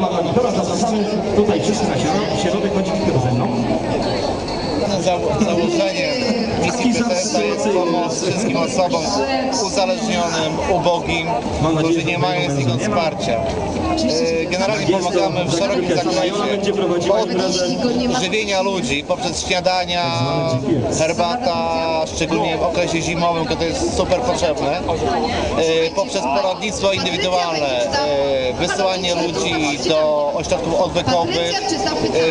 prawa nogi. Teraz zapraszamy tutaj wszyscy na środek, środek, chodźcie tylko ze mną. Zało założeniem uzależnionym, ubogim, którzy nie mają innego wsparcia. E, Generalnie pomagamy w szerokim zakresie od żywienia ludzi poprzez śniadania, herbata, szczególnie w okresie zimowym, kiedy to jest super potrzebne, e, poprzez poradnictwo indywidualne, e, wysyłanie ludzi do ośrodków odwykowych,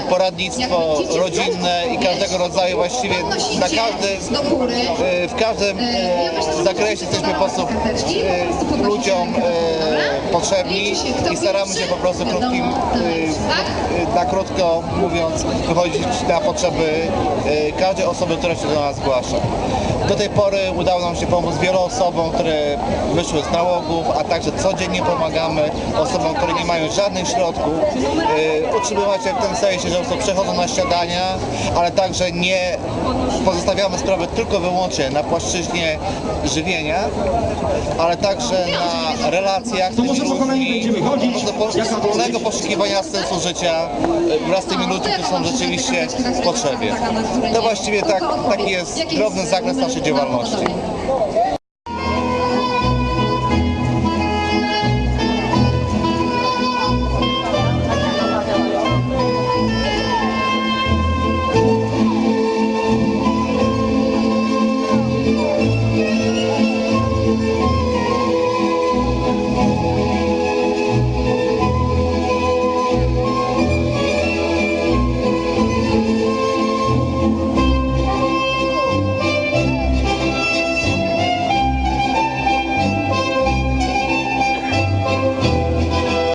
poradnictwo rodzinne i każdego rodzaju właściwie na każdy, w każdym e, zakresie jesteśmy po prostu e, ludziom e, potrzebni i staramy się po prostu krótkim, e, e, na krótko mówiąc, wychodzić na potrzeby e, każdej osoby, która się do nas zgłasza. Do tej pory udało nam się pomóc wielu osobom, które wyszły z nałogów, a także codziennie pomagamy osobom, które nie mają żadnych środków. E, Utrzymywać się w tym sensie, że po przechodzą na śniadania, ale także nie pozostawiamy sprawy tylko wyłącznie na płaszczyźnie żywienia, ale także na relacjach z tymi może po kolei będziemy chodzić? wspólnego poszukiwania sensu życia e, wraz z tymi ludźmi, którzy są rzeczywiście w potrzebie. To właściwie tak, taki jest drobny zakres naszej działalności.